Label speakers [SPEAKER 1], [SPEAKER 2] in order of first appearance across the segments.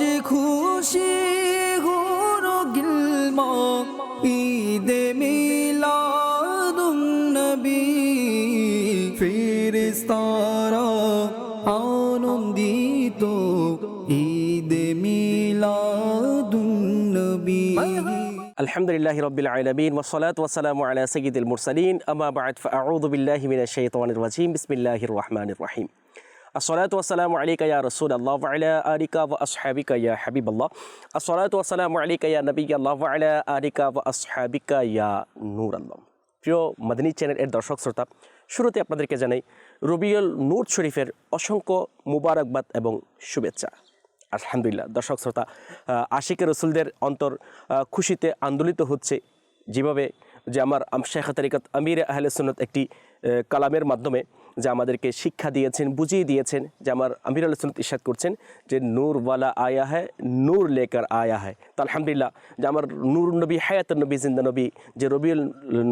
[SPEAKER 1] যে খুশি গুরু গিলম ঈদে মিলাদুন নবী। ফেরেশতারা আনন্দিত ঈদে মিলাদুন নবী।
[SPEAKER 2] আলহামদুলিল্লাহ রবিল আলমিন ওসলাত ওসালাম আলা সঈদুল মুরসালিন। আমা বাদ ফাউদুবিল্লাহ মিনাশ শাইতানির রাজিম। বিসমিল্লাহির রহমানির রহিম। আসলাত ওয়াসালাম আলিকা ইয়া রসুল আল্লাহ আলা আলিকা ওয়া আসহাবিকা ইয়া হাবিবাল্লাহ আসলাত ওয়াসালাম আলিকা ইয়া নবী আল্লাহ আলা আলিকা ওয়া আসহাবিকা ইয়া নূর আল্লাহ প্রিয় মাদিনী চ্যানেল এর দর্শক শ্রোতা, শুরুতে আপনাদেরকে জানাই রবিউল নূর শরীফের অসংখ্য মুবারকবাদ এবং শুভেচ্ছা। আলহামদুলিল্লাহ, দর্শক শ্রোতা আশিক রসুলদের অন্তর খুশিতে আন্দোলিত হচ্ছে যেভাবে যে আমার শেখ তারিকত আমির আহলে সুনত একটি কালামের মাধ্যমে যে আমাদেরকে শিক্ষা দিয়েছেন, বুঝিয়ে দিয়েছেন, যে আমার আমির আহলে সুন্নত ইরশাদ করছেন যে নূর ওয়ালা আয়া হ্যায়, নূর লেকার আয়া হ্যায়। তো আলহামদুলিল্লাহ, যে আমার নূর নবী হায়াত নবী, জিন্দা নবী, যে রবিউল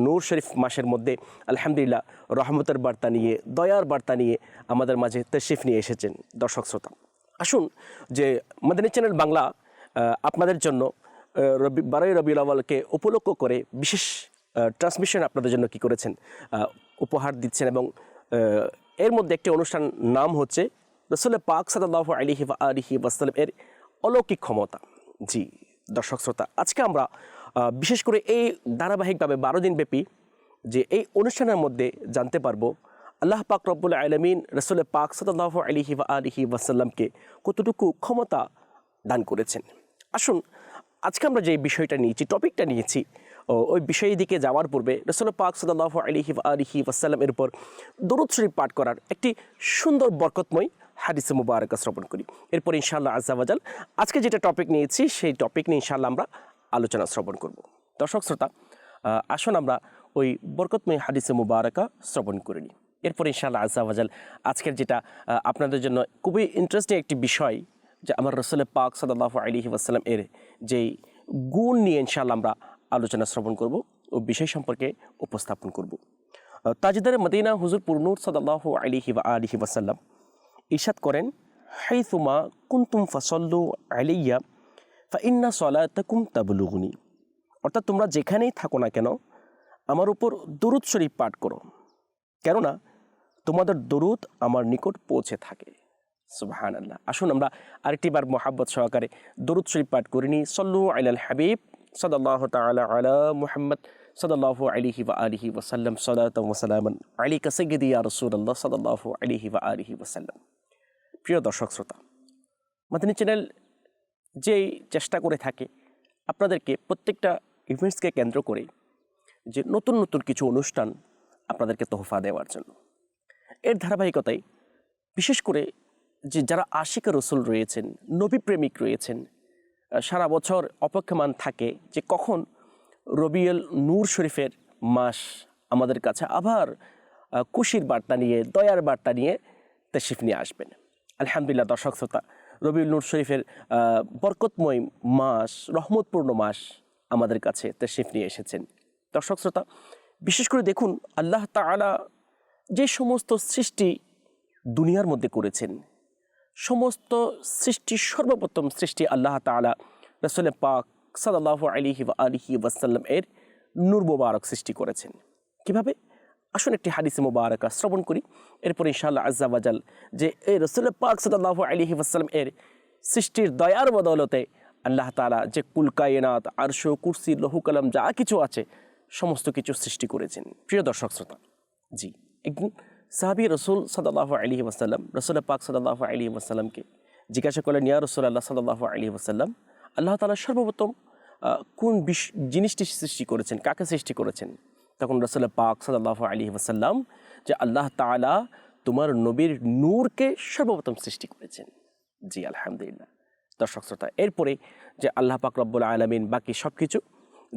[SPEAKER 2] নূর শরীফ মাসের মধ্যে আলহামদুলিল্লাহ রহমতের বার্তা নিয়ে, দয়ার বার্তা নিয়ে আমাদের মাঝে তশরিফ নিয়ে এসেছেন দর্শক শ্রোতা। আসুন যে মাদানী চ্যানেল বাংলা আপনাদের জন্য রবি, বারোই রবিউল আওয়ালকে উপলক্ষ করে বিশেষ ট্রান্সমিশন আপনাদের জন্য কি করেছেন উপহার দিচ্ছেন এবং এর মধ্যে একটি অনুষ্ঠান নাম হচ্ছে রসুল পাক সাদাল্লাহ আলিহি আলিহি ওয়াসাল্লাম এর অলৌকিক ক্ষমতা। জি, দর্শক শ্রোতা, আজকে আমরা বিশেষ করে এই ধারাবাহিকভাবে বারো দিন ব্যাপী যে এই অনুষ্ঠানের মধ্যে জানতে পারব আল্লাহ পাক রব্বুল আলমিন রসুল পাক সাল্লাহ আলিহি আলিহি ওয়াসাল্লামকে কতটুকু ক্ষমতা দান করেছেন। আসুন, আজকে আমরা যে বিষয়টা নিয়েছি টপিকটা নিয়েছি ওই বিষয়ের দিকে যাওয়ার পূর্বে রসুল পাক সাল্লাহ আলিহি আলিহি ওয়াসাল্লাম এর উপর দরুদ শরীফ পাঠ করার একটি সুন্দর বরকতময় হাদিসে মুবারকা শ্রবণ করি। এরপর ইনশাআল্লাহ আজাবাজাল আজকে যেটা টপিক নিয়েছি সেই টপিক নিয়ে ইনশাআল্লাহ আমরা আলোচনা শ্রবণ করব। দর্শক, শ্রোতা আসুন আমরা ওই বরকতময় হাদিসে মুবারকা শ্রবণ করে নিই। এরপর ইনশাআল্লাহ আজাবাজাল আজকের যেটা আপনাদের জন্য খুবই ইন্টারেস্টিং একটি বিষয় যে আমার রসুল পাক সাল্লাহ আলিহি ওয়াসাল্লাম এর যেই গুণ নিয়ে ইনশাআল্লাহ আমরা আলোচনা শ্রবণ করব ও বিষয় সম্পর্কে উপস্থাপন করব। তাজদারে মদিনা হুজুর পুরনুর সাল্লাহ আলিহি বা আলিহি ওয়াসাল্লাম ইরশাদ করেন হাইথুমা কুন্তুম ফসল্লু আলিয়া ফা ইন্না সলাতাকুম তাবলুগুনি। অর্থাৎ তোমরা যেখানেই থাকো না কেন, আমার উপর দরুদ শরীফ পাঠ করো। কেননা, তোমাদের দরুদ আমার নিকট পৌঁছে থাকে। সুবাহান আল্লাহ আসুন আমরা আরেকটিবার মোহাব্বত সহকারে দরুদ শরীফ পাঠ করিনি। সল্লু আলাল হাবিব সদাল্লাহ মুহাম্মদ আলিহি বা আলিহি ওসাল্লাম প্রিয় দর্শক শ্রোতা চ্যানেল যেই চেষ্টা করে থাকে, আপনাদেরকে প্রত্যেকটা ইভেন্টসকে কেন্দ্র করে যে নতুন নতুন কিছু অনুষ্ঠান আপনাদেরকে তোহফা দেওয়ার জন্য। এর ধারাবাহিকতায় বিশেষ করে যে যারা আশিক রসুল রয়েছেন নবী প্রেমিক রয়েছেন সারা বছর অপেক্ষমান থাকে যে কখন রবিউল নূর শরীফের মাস আমাদের কাছে আবার খুশির বার্তা নিয়ে, দয়ার বার্তা নিয়ে তশরিফ নিয়ে আসবেন। আলহামদুলিল্লাহ, দর্শক শ্রোতা, রবিউল নূর শরীফের বরকতময় মাস, রহমতপূর্ণ মাস আমাদের কাছে তশরিফ নিয়ে এসেছেন। দর্শক শ্রোতা, বিশেষ করে দেখুন, আল্লাহ তাআলা যে সমস্ত সৃষ্টি দুনিয়ার মধ্যে করেছেন সমস্ত সৃষ্টি, সর্বপ্রথম সৃষ্টি আল্লাহ তাআলা, রসুল পাক সাল্লাহ আলিহি আলিহি ওয়াসাল্লাম এর নূর মুবারক সৃষ্টি করেছেন। কীভাবে? আসুন একটি হাদিসে মুবারকা শ্রবণ করি। এরপর ইনশাআল্লাহ আজ্জাবাজাল যে এই রসুল পাক সাল্লাহ আলিহি ওয়াসাল্লাম এর সৃষ্টির দয়ার বদৌলতে আল্লাহ তালা যে কুল কায়নাত, আরশ কুরসি, লহু কলম যা কিছু আছে, সমস্ত কিছু সৃষ্টি করেছেন। প্রিয় দর্শক শ্রোতা, জি, একদিন সাহাবি রসুল সাল্লাহ আলী ওয়াসাল্লাম, রসুল পাক সাল্লাহ আলী ওয়াসাল্লামকে জিজ্ঞাসা করলেন, ইয়া রসুল আল্লাহ সাল্লাহ আলী ওয়াসাল্লাম, আল্লাহ তালা সর্বপ্রথম কোন বিশ জিনিসটি সৃষ্টি করেছেন, কাকে সৃষ্টি করেছেন? তখন রসুল পাক সাল্লাহ আলী ওয়াসাল্লাম যে আল্লাহ তালা তোমার নবীর নূরকে সর্বপ্রথম সৃষ্টি করেছেন। জি, আলহামদুলিল্লাহ। দর্শক শ্রোতা, এরপরে যে আল্লাহ পাক রব্বুল আলমিন বাকি সব কিছু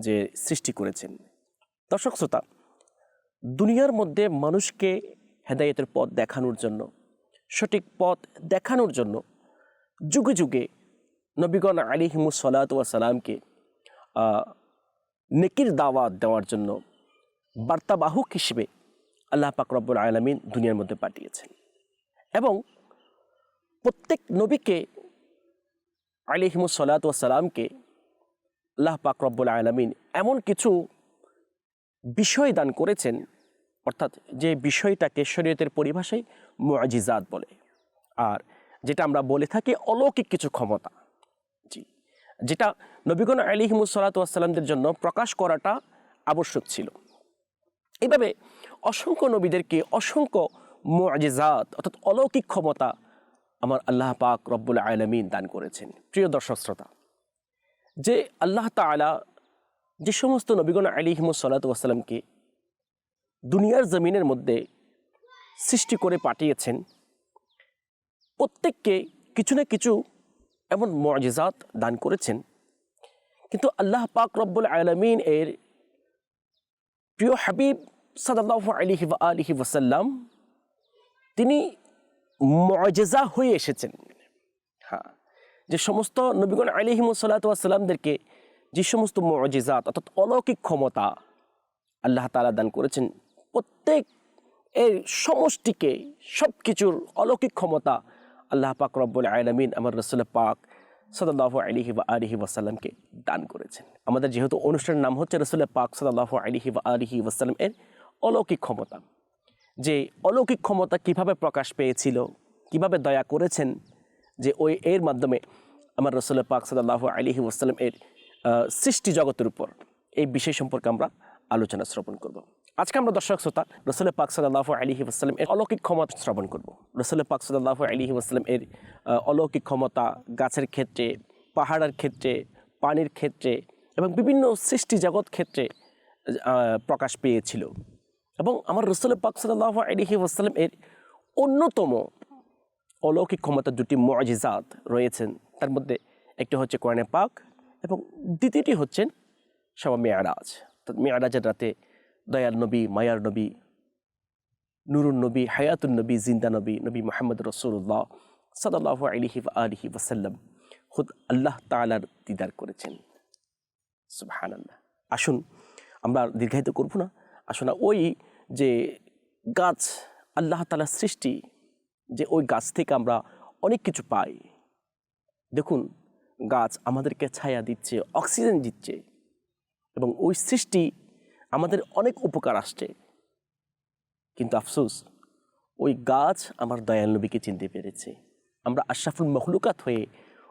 [SPEAKER 2] যে সৃষ্টি করেছেন। দর্শক শ্রোতা, দুনিয়ার মধ্যে মানুষকে হেদায়েতের পথ দেখানোর জন্য, সঠিক পথ দেখানোর জন্য যুগে যুগে নবীগণ আলিহিমুস সালাত সালামকে নেকির দাওয়াত দেওয়ার জন্য বার্তাবাহক হিসেবে আল্লাহ পাক রব্বুল আলমিন দুনিয়ার মধ্যে পাঠিয়েছেন। এবং প্রত্যেক নবীকে আলিহিমুসাল্লাতামকে আল্লাহ পাক রব্বুল আলমিন এমন কিছু বিষয় দান করেছেন অর্থাৎ যে বিষয়টাকে শরীয়তের পরিভাষায় মুআজিজাত বলে। আর যেটা আমরা বলে থাকি অলৌকিক কিছু ক্ষমতা। জি। যেটা নবীগণ আলিহিমুসাল্লাতামদের জন্য প্রকাশ করাটা আবশ্যক ছিল। এইভাবে অসংখ্য নবীদেরকে অসংখ্য মুআজিজাত অর্থাৎ অলৌকিক ক্ষমতা আমার আল্লাহ পাক রব্বুল আলমিন দান করেছেন। প্রিয় দর্শক শ্রোতা, যে আল্লাহ তালা যে সমস্ত নবীগণ আলিহিমুসাল্লাতামকে দুনিয়ার জমিনের মধ্যে সৃষ্টি করে পাঠিয়েছেন। প্রত্যেককে কিছু না কিছু এমন মজিজাত দান করেছেন। কিন্তু আল্লাহ পাক রব্বুল আলমিন এর প্রিয় হাবিব সাদাল্লাহ আলিহি আলিহি ওসাল্লাম তিনি মজেজা হয়ে এসেছেন। হ্যাঁ যে সমস্ত নবীগণ আলিহিমসাল্লাতামদেরকে যে সমস্ত মজিজাত অর্থাৎ অলৌকিক ক্ষমতা আল্লাহ তালা দান করেছেন প্রত্যেক এর সমষ্টিকে সব কিছুর অলৌকিক ক্ষমতা আল্লাহ পাক রব্বুল আলমিন আমার রসুল পাক সদাল্লাহ আলিহি বা আলিহি ওয়াসাল্লামকে দান করেছেন। আমাদের যেহেতু অনুষ্ঠানের নাম হচ্ছে রসুল পাক সদাল্লাহ আলিহি বা আলিহি ওয়াসাল্লাম এর অলৌকিক ক্ষমতা। যে অলৌকিক ক্ষমতা কীভাবে প্রকাশ পেয়েছিল, কীভাবে দয়া করেছেন, যে ওই এর মাধ্যমে আমার রসুল পাক সাল্লাহ আলিহি ওয়াসাল্লাম এর সৃষ্টি জগতের উপর এই বিষয় সম্পর্কে আমরা আলোচনা শ্রবণ করব। আজকে আমরা দর্শক শ্রোতা রসুল পাক সাল্লাহ আলিহি ওয়াসাল্লাম এর অলৌকিক ক্ষমতা শ্রবণ করব। রসুল পাক সাল্লাহ আলিহি ওয়াসাল্লাম এর অলৌকিক ক্ষমতা, গাছের ক্ষেত্রে, পাহাড়ের ক্ষেত্রে, পানির ক্ষেত্রে এবং বিভিন্ন সৃষ্টি জগৎ ক্ষেত্রে প্রকাশ পেয়েছিল। এবং আমার রসুল পাক সাল্লাহ আলিহি ওয়াসাল্লাম এর অন্যতম অলৌকিক ক্ষমতা দুটি মজিজাত রয়েছেন। তার মধ্যে একটি হচ্ছে কোরআনে পাক এবং দ্বিতীয়টি হচ্ছেন সবা মেয়ারাজ মেয়ারাজের রাতে দয়াল নবী, মায়ার নবী, নুরুন নবী, হায়াতুন নবী, জিন্দা নবী নবী মোহাম্মদ রসুল্লাহ সাদাল্লাহ আলিহি আলিহি ওসাল্লাম খুদ আল্লাহ তালার দিদার করেছেন। সুবহান আল্লাহ আসুন, আমরা দীর্ঘায়িত করব না। আসুন ওই যে গাছ, আল্লাহ তালার সৃষ্টি, যে ওই গাছ থেকে আমরা অনেক কিছু পাই। দেখুন, গাছ আমাদেরকে ছায়া দিচ্ছে, অক্সিজেন দিচ্ছে এবং ওই সৃষ্টি আমাদের অনেক উপকার আসছে। কিন্তু আফসোস, ওই গাছ আমার দয়াল নবীকে চিনতে পেরেছে। আমরা আশরাফুল মখলুকাত হয়ে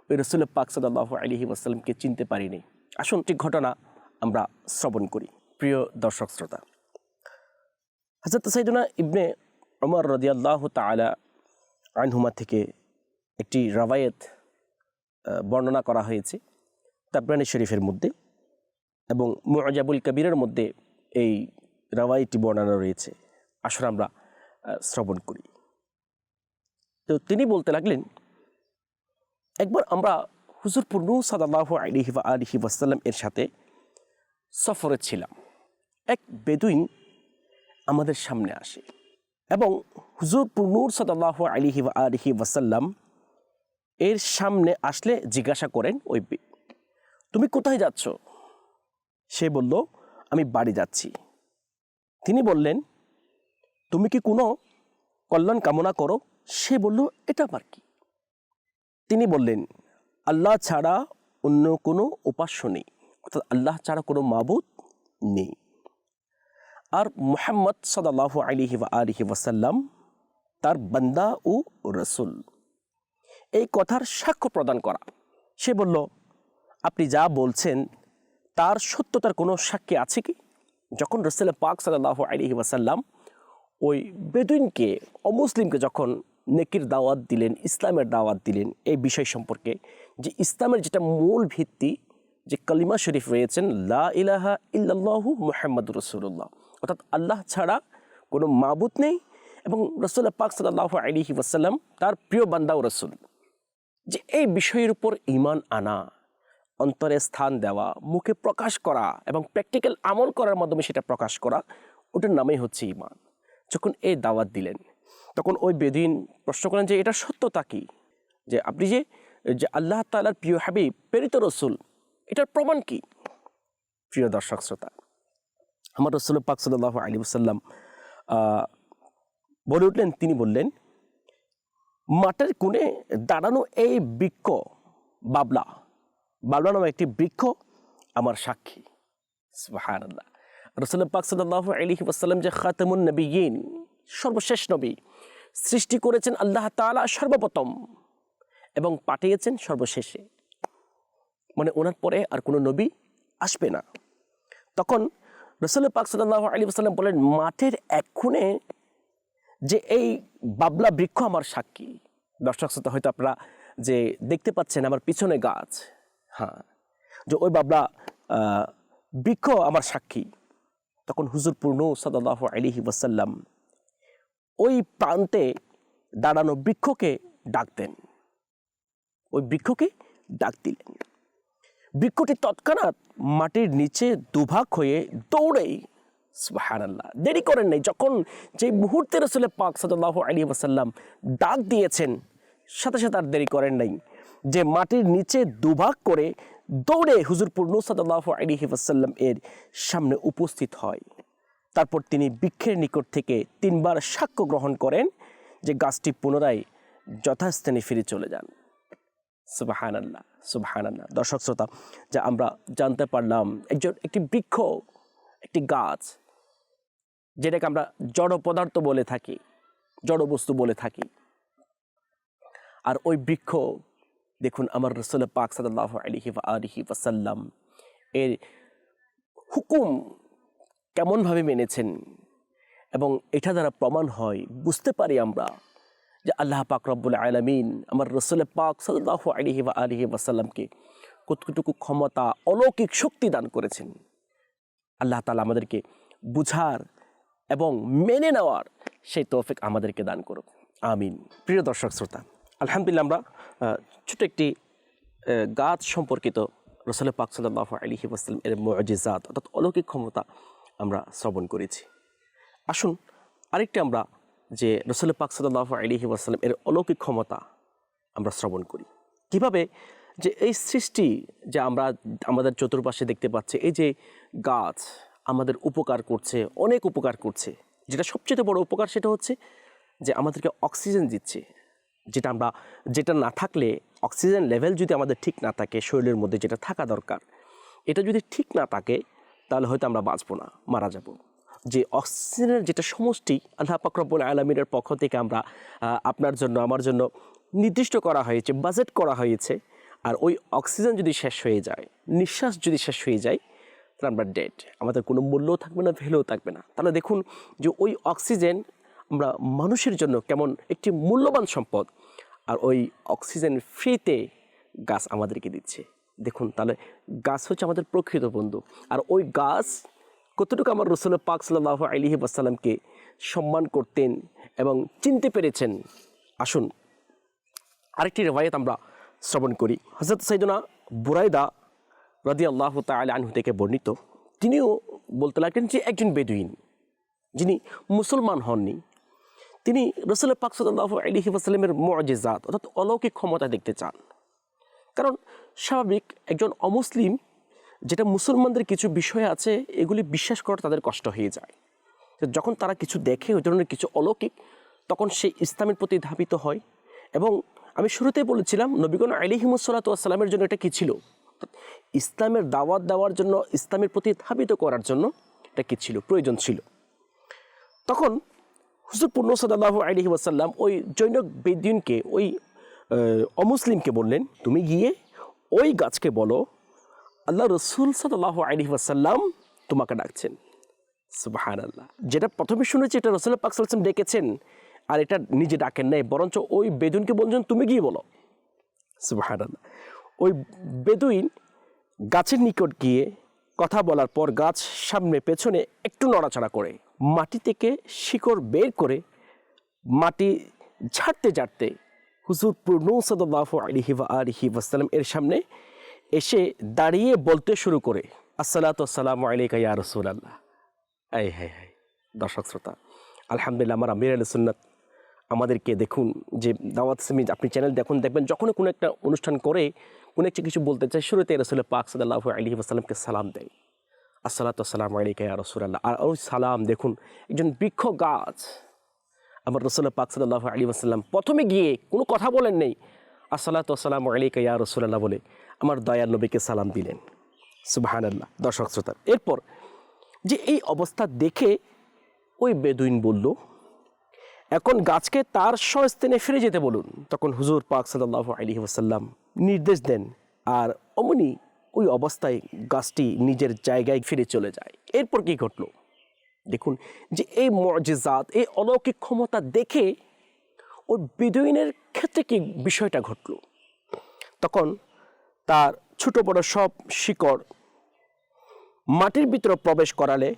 [SPEAKER 2] ওই রসুল পাক সাল্লাহ আলহি ওয়াসাল্লামকে চিনতে পারিনি। আসুন ঠিক ঘটনা আমরা শ্রবণ করি। প্রিয় দর্শক শ্রোতা হাজরত সাইদুনা ইবনে অমর রদিয়াল্লাহ তালা আনহুমা থেকে একটি রাবায়েত বর্ণনা করা হয়েছে। তাবরানি শরীফের মধ্যে এবং মুআজাবুল কবিরের মধ্যে এই রাওয়াইটি বর্ণনা রয়েছে। আসলে আমরা শ্রবণ করি। তো তিনি বলতে লাগলেন, একবার আমরা হুজুরপুর নূ সাদাল্লাহ আলিহি বা আলিহি ওয়াসাল্লাম এর সাথে সফরে ছিলাম। এক বেদুইন আমাদের সামনে আসে এবং হুজুরপুর নূর সাদাল্লাহ আলিহি বা আলিহি ওয়াসাল্লাম এর সামনে আসলে জিজ্ঞাসা করেন ওই তুমি কোথায় যাচ্ছ? সে বলল আমি বাড়ি যাচ্ছি। তিনি বললেন, তুমি কি কোনো কল্যাণ কামনা করো? সে বলল, এটা আবার কি? তিনি বললেন, আল্লাহ ছাড়া অন্য কোনো উপাস্য নেই, অর্থাৎ আল্লাহ ছাড়া কোনো মাবুদ নেই। আর মোহাম্মদ সাল্লাহ আলিহি আলিহি ওয়াসাল্লাম, তার বান্দা ও রসুল। এই কথার সাক্ষ্য প্রদান করা। সে বলল, আপনি যা বলছেন তার সত্যতার কোনো সাক্ষী আছে কি? যখন রসুল পাক সাল্লাহ আলহি ওয়াসাল্লাম ওই বেদুইনকে, অমুসলিমকে যখন নেকির দাওয়াত দিলেন, ইসলামের দাওয়াত দিলেন এই বিষয় সম্পর্কে, যে ইসলামের যেটা মূল ভিত্তি, যে কালিমা শরীফ রয়েছেন, লা ইলাহা ইল্লাল্লাহু মুহাম্মদ রসুল্লাহ অর্থাৎ আল্লাহ ছাড়া কোনো মাবুত নেই এবং রসুল্লাহ পাক সাল্লাহ আলিহি ওয়াসাল্লাম তার প্রিয় বান্দাও রসুল। যে এই বিষয়ের উপর ইমান আনা অন্তরে স্থান দেওয়া, মুখে প্রকাশ করা এবং প্র্যাকটিক্যাল আমল করার মাধ্যমে সেটা প্রকাশ করা, ওটার নামই হচ্ছে ইমান যখন এই দাওয়াত দিলেন, তখন ওই বেদিন প্রশ্ন করেন যে, এটা সত্যতা কি? যে, আপনি যে যে আল্লাহ তালার প্রিয় হাবিব, প্রেরিত রসুল, এটার প্রমাণ কি? প্রিয় দর্শক শ্রোতা, আমার রসুল পাক সাল্লাহ আলী সাল্লাম বলে উঠলেন, তিনি বললেন, মাঠের কোণে দাঁড়ানো এই বৃক্ষ, বাবলা বাবলা নামে একটি বৃক্ষ আমার সাক্ষী। সুবাহান আল্লাহ পাক সাল্লাহ আলহি ওয়াসাল্লাম যে খাতামুন নবীন সর্বশেষ নবী, সৃষ্টি করেছেন আল্লাহ তাআলা সর্বপ্রথম এবং পাঠিয়েছেন সর্বশেষে। মানে ওনার পরে আর কোনো নবী আসবে না। তখন রসুল পাক সাল্লাহ আলী ওসাল্লাম বলেন, মাঠের এক যে এই বাবলা বৃক্ষ আমার সাক্ষী। দর্শক হয়তো আপনারা যে দেখতে পাচ্ছেন আমার পিছনে গাছ হ্যাঁ। যে ওই বাবলা বৃক্ষ আমার সাক্ষী। তখন হুজুর পূর্ণ সাল্লাহ আলিহি ওয়াসাল্লাম ওই প্রান্তে দাঁড়ানো বৃক্ষকে ডাক দেন। ওই বৃক্ষকে ডাক দিলেন। বৃক্ষটি তৎক্ষণাৎ মাটির নিচে দুভাগ হয়ে দৌড়েই সুবহানাল্লাহ, দেরি করেন নাই। যখন যে মুহূর্তে রসুলের পাক সাল্লাহ আলী ওয়াসাল্লাম ডাক দিয়েছেন, সাথে সাথে আর দেরি করেন নাই। যে মাটির নিচে দুভাগ করে দৌড়ে হুজুরপুর সাল্লাহ আলী ওয়াসাল্লাম এর সামনে উপস্থিত হয়। তারপর তিনি বৃক্ষের নিকট থেকে তিনবার সাক্ষ্য গ্রহণ করেন যে গাছটি পুনরায় যথাস্থানে ফিরে চলে যান। সুবাহান আল্লাহ সুবাহান আল্লাহ দর্শক শ্রোতা, যা আমরা জানতে পারলাম, একজন, একটি বৃক্ষ, একটি গাছ, যেটাকে আমরা জড় পদার্থ বলে থাকি, জড় বস্তু বলে থাকি। আর ওই বৃক্ষ দেখুন, আমার রসুল পাক সাল্লাহ আলিহি আলিহি ওয়াসাল্লাম এর হুকুম কেমনভাবে মেনেছেন? এবং এটা দ্বারা প্রমাণ হয়, বুঝতে পারি আমরা যে আল্লাহ পাক রব্বুল আলমিন আমার রসুল পাক সাল্লাহ আলিহি বা আলিহি ওয়াসাল্লামকে কতটুকু ক্ষমতা, অলৌকিক শক্তি দান করেছেন। আল্লাহ তালা আমাদেরকে বুঝার এবং মেনে নেওয়ার সেই তৌফিক আমাদেরকে দান করুক। আমিন। প্রিয় দর্শক, শ্রোতা আলহামদুলিল্লাহ আমরা ছোট একটি গাছ সম্পর্কিত রসুল পাক সাল্লাহ আলিহি ওয়াসাল্লাম এর মজিজাত, অর্থাৎ অলৌকিক ক্ষমতা আমরা শ্রবণ করেছি। আসুন আরেকটি আমরা যে রসুল পাক সাল্লাহ আলিহি ওয়াসাল্লাম এর অলৌকিক ক্ষমতা আমরা শ্রবণ করি। কীভাবে? যে এই সৃষ্টি যে আমরা আমাদের চতুর্পাশে দেখতে পাচ্ছি, এই যে গাছ আমাদের উপকার করছে, অনেক উপকার করছে, যেটা সবচেয়ে বড় উপকার সেটা হচ্ছে যে আমাদেরকে অক্সিজেন দিচ্ছে। যেটা আমরা, যেটা না থাকলে অক্সিজেন লেভেল যদি আমাদের ঠিক না থাকে, শরীরের মধ্যে যেটা থাকা দরকার, এটা যদি ঠিক না থাকে, তাহলে হয়তো আমরা বাঁচবো না, মারা যাব। যে অক্সিজেনের যেটা সমষ্টি, আল্লাহ পাকরবুল আলমিনের পক্ষ থেকে আমরা আপনার জন্য, আমার জন্য নির্দিষ্ট করা হয়েছে, বাজেট করা হয়েছে, আর ওই অক্সিজেন যদি শেষ হয়ে যায়, নিঃশ্বাস যদি শেষ হয়ে যায়, তাহলে আমরা ডেড আমাদের কোনো মূল্যও থাকবে না ভ্যালুও থাকবে না। তাহলে দেখুন যে ওই অক্সিজেন আমরা মানুষের জন্য কেমন একটি মূল্যবান সম্পদ। আর ওই অক্সিজেন ফ্রিতে গাছ আমাদেরকে দিচ্ছে। দেখুন, তাহলে গাছ হচ্ছে আমাদের প্রকৃত বন্ধু। আর ওই গাছ কতটুকু আমার রসুল পাক সাল্লাহ আলিহি আসসালামকে সম্মান করতেন এবং চিনতে পেরেছেন, আসুন আরেকটি রেওয়ায়ত আমরা শ্রবণ করি। হজরত সৈদনা বুরাইদা রাদি আল্লাহ তাল আনহু থেকে বর্ণিত। তিনিও বলতে লাগলেন যে একজন বেদুইন, যিনি মুসলমান হননি। তিনি রসুল পাক সাল্লাহ আলিহি আসসালামের মজেজাত, অর্থাৎ অলৌকিক ক্ষমতা দেখতে চান। কারণ স্বাভাবিক একজন অমুসলিম, যেটা মুসলমানদের কিছু বিষয় আছে, এগুলি বিশ্বাস করা তাদের কষ্ট হয়ে যায়। যখন তারা কিছু দেখে, ওই ধরনের কিছু অলৌকিক, তখন সে ইসলামের প্রতি ধাবিত হয়। এবং আমি শুরুতেই বলেছিলাম, নবীগণ আলিহিমসাল্লাতামের জন্য এটা কী ছিল? ইসলামের দাওয়াত দেওয়ার জন্য, ইসলামের প্রতি ধাবিত করার জন্য এটা কী ছিল? প্রয়োজন ছিল। তখন হুজুর পূর্ণ সাল্লাহ আলহি ওয়াসাল্লাম ওই জৈনক বেদিনকে ওই অমুসলিমকে বললেন, তুমি গিয়ে ওই গাছকে বলো, আল্লাহ রসুল সাল্লাহ আলহি ওয়াসাল্লাম তোমাকে ডাকছেন। সুবাহান আল্লাহ যেটা প্রথমে শুনেছি, এটা রসুল পাক ডেকেছেন, আর এটা নিজে ডাকেন নাই, বরঞ্চ ওই বেদুনকে বলছেন তুমি গিয়ে বলো। সুবাহান আল্লাহ ওই বেদুইন গাছের নিকট গিয়ে কথা বলার পর গাছ সামনে পেছনে একটু নড়াচড়া করে মাটি থেকে শিকড় বের করে মাটি ঝাড়তে ঝাড়তে হুজুর পূর্ণ সদাল্লাহ আলিহি বা আলিহি এর সামনে এসে দাঁড়িয়ে বলতে শুরু করে, আসসালাতু আসসালামু ইয়া রসুল আল্লাহ এই হ্যাঁ হ্যাঁ দর্শক শ্রোতা, আলহামদুলিল্লাহ আমার আমির আল সুন্নাত আমাদেরকে দেখুন যে দাওয়াত সেমি আপনি চ্যানেল দেখুন, দেখবেন যখনই কোনো একটা অনুষ্ঠান করে, কোনো একটা কিছু বলতে চায় শুরুতে রসুল পাক সাল্লাহ আলী আসসালামকে সালাম দেয়। আসসালাতু আসসালাম আলাইকা ইয়া রসুল্লাহ আর ওই সালাম, দেখুন, একজন বৃক্ষ গাছ। আমার রসুল পাক সাল্লাহ আলী আসাল্লাম প্রথমে গিয়ে কোনো কথা বলেন নেই। আসসালাতু আসসালামু আলাইকা ইয়া রসুল্লাহ বলে আমার দয়ার নবীকে সালাম দিলেন। সুবাহান আল্লাহ দর্শক শ্রোতা, এরপর যে এই অবস্থা দেখে ওই বেদুইন বলল, এখন গাছকে তার স্বস্থানে ফিরে যেতে বলুন। তখন হুজুর পাক সাল্লাহ আলী ওসাল্লাম নির্দেশ দেন। আর অমনি ওই অবস্থায় গাছটি নিজের জায়গায় ফিরে চলে যায়। এরপর কি ঘটলো? দেখুন যে এই মর্যাজাত এই অলৌকিক ক্ষমতা দেখে ওই বেদুইনের ক্ষেত্রে কি বিষয়টা ঘটলো? তখন তার ছোট বড় সব শিকড় মাটির ভিতরে প্রবেশ করালে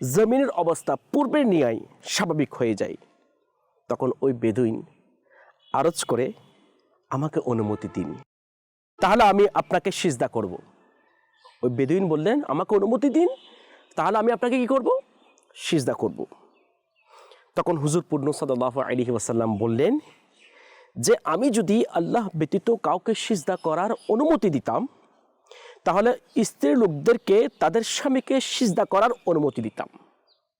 [SPEAKER 2] জমিনের অবস্থা পূর্বের নিয়াই স্বাভাবিক হয়ে যায়। তখন ওই বেদুইন আরজ করে, আমাকে অনুমতি দিন। তাহলে আমি আপনাকে সিজদা করব। ওই বেদুইন বললেন, আমাকে অনুমতি দিন, তাহলে আমি আপনাকে কি করব? সিজদা করব। তখন হুজুর পূর্ণ সাল্লাহ আলহি ওয়াসাল্লাম বললেন, যে আমি যদি আল্লাহ ব্যতীত কাউকে সিজদা করার অনুমতি দিতাম, তাহলে স্ত্রীর লোকদেরকে তাদের স্বামীকে সিজদা করার অনুমতি দিতাম।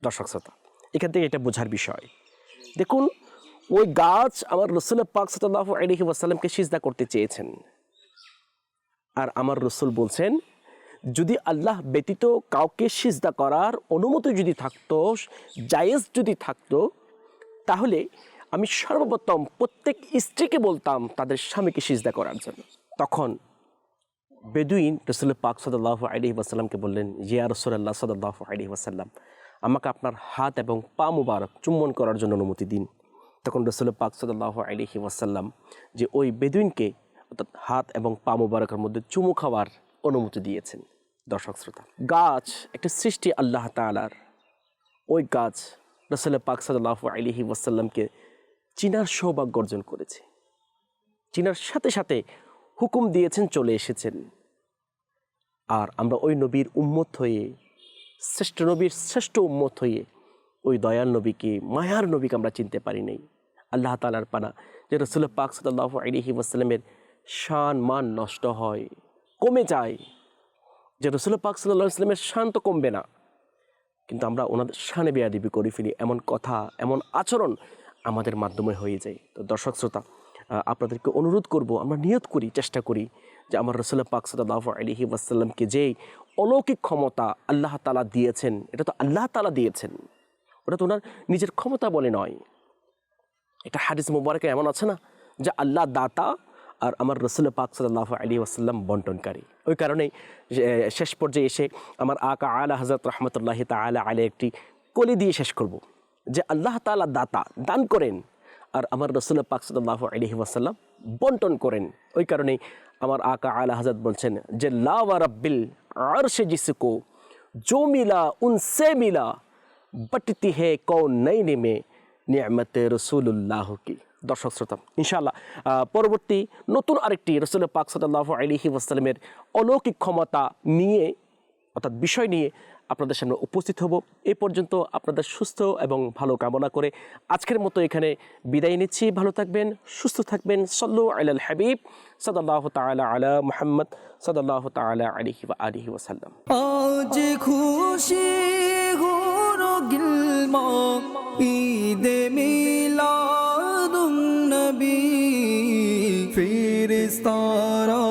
[SPEAKER 2] দর্শক শ্রোতা, এখান থেকে এটা বোঝার বিষয়। দেখুন, ওই গাছ আমার রসুল পাক সাল্লাহ আলহি ওয়াসাল্লামকে সিজদা করতে চেয়েছেন। আর আমার রসুল বলছেন যদি আল্লাহ ব্যতীত কাউকে সিজদা করার অনুমতি যদি থাকতো, জায়েজ যদি থাকতো, তাহলে আমি সর্বপ্রথম প্রত্যেক স্ত্রীকে বলতাম তাদের স্বামীকে সিজদা করার জন্য। তখন বেদুইন রসুল পাক সদাল্লাহ আলহি ওয়াসাল্লামকে বললেন জিয়া রসুল্লাহ সদাল্লাহ আলহি ওয়াসাল্লাম, আমাকে আপনার হাত এবং পা মুবারক চুম্বন করার জন্য অনুমতি দিন। তখন রসুল পাক সদাল্লাহ আলহি ওয়াসাল্লাম যে ওই বেদুইনকে অর্থাৎ হাত এবং পা মুবারকের মধ্যে চুমু খাওয়ার অনুমতি দিয়েছেন। দর্শক শ্রোতা, গাছ একটা সৃষ্টি আল্লাহ তালার ওই গাছ রসুল পাক সাল্লাহ আলহি ওয়াসাল্লামকে চিনার সৌভাগ্য অর্জন করেছে। চিনার সাথে সাথে হুকুম দিয়েছেন, চলে এসেছেন। আর আমরা ওই নবীর উম্মত হয়ে, শ্রেষ্ঠ নবীর শ্রেষ্ঠ উম্মত হয়ে, ওই দয়াল নবীকে, মায়ার নবীকে আমরা চিনতে পারি নাই। আল্লাহ তালার পানা যে রসুল পাক সাল্লাহ আলহি ওয়াসাল্লামের শান, মান নষ্ট হয়, কমে যায়। যে রসুল পাক সাল্লাহ ইসলামের শান তো কমবে না। কিন্তু আমরা ওনাদের শানে বেয়াদিবি করে ফেলি, এমন কথা, এমন আচরণ আমাদের মাধ্যমে হয়ে যায়। তো দর্শক শ্রোতা আপনাদেরকে অনুরোধ করব, আমরা নিয়ত করি, চেষ্টা করি যে আমার রসুল্লাহ পাক সাল্লাহ আলহি ওয়াসাল্লামকে যে অলৌকিক ক্ষমতা আল্লাহ তালা দিয়েছেন, এটা তো আল্লাহ তালা দিয়েছেন। ওটা তো ওনার নিজের ক্ষমতা বলে নয়। এটা হাদিস মুবারকে এমন আছে না, যে আল্লাহ দাতা আর আমার রসুল পাক সাল্লাহ আলী ওয়াসাল্লাম বন্টনকারী। ওই কারণেই শেষ পর্যায়ে এসে আমার আকা আলা হজরত রহমতুল্লাহ তালা আলে একটি কলি দিয়ে শেষ করব। যে আল্লাহ তালা দাতা, দান করেন আর আমার রসুল পাক সাল্লাহ আলহি ওয়াসাল্লাম বন্টন করেন ওই কারণেই আমার আকা আলা হাজাদ বলছেন যে লাওয়া রব্বিল আর সে জিসুকো জো মিলা উনসে মিলা, বটতি হে কৌ নই নেমে নিয়ামত রসুল্লাহ কি দর্শক শ্রোতা, ইনশাআল্লাহ পরবর্তী নতুন আরেকটি রসুল পাক সাল্লাহ আলিহি ওয়াসালামের অলৌকিক ক্ষমতা নিয়ে, অর্থাৎ বিষয় নিয়ে আপনাদের সামনে উপস্থিত হব। এ পর্যন্ত আপনাদের সুস্থ এবং ভালো কামনা করে আজকের মতো এখানে বিদায় নিচ্ছি। ভালো থাকবেন, সুস্থ থাকবেন। সল্লু আল হাবিব সাদাল্লাহ তালা আলা মুহাম্মদ সাদাল্লাহ তালা আলিহি আলিহি ওয়াসাল্লাম।
[SPEAKER 1] আজ খুশি মিলাদুন নবী ফিরিস্তারা